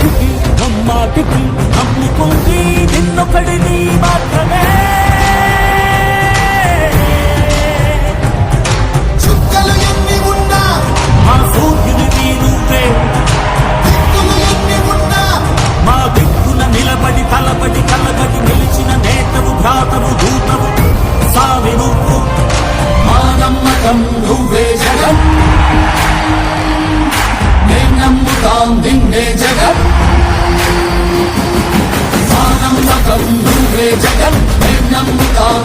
ఏ నాటికి నమ్మాటికి నమ్ముకుంది నిన్నొకడిని మాత్రమే. చుక్కలు ఎన్ని ఉన్నా మా సూర్యుడివి నువ్వే దిక్కులు ఎన్ని ఉన్నా మా దిక్కున నిలబడి తలబడి కలబడి నిలిచిన నేతవు భ్రాతవు దూతవు సావి నువ్వు మా నమ్మకం నువ్వే జగన్. మేం నమ్ముతాం నిన్నే జగన్. నమ్మకం నువ్వే జగన్ నమ్ముతాం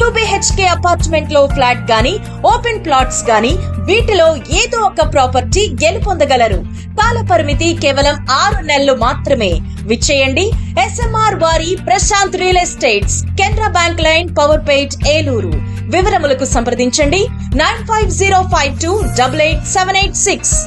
టూ బిహెచ్కే అపార్ట్మెంట్లో ఫ్లాట్ గాని ఓపెన్ ప్లాట్స్ గాని వీటిలో ఏదో ఒక ప్రాపర్టీ గెలుపొందగలరు. కాల పరిమితి కేవలం ఆరు నెలలు మాత్రమే. విచ్చేయండి. ఎస్ఎంఆర్ వారి Prashanth real estates Canara bank line Powerpet Eluru. వివరములకు సంప్రదించండి. Nine five zero five two double eight seven eight six.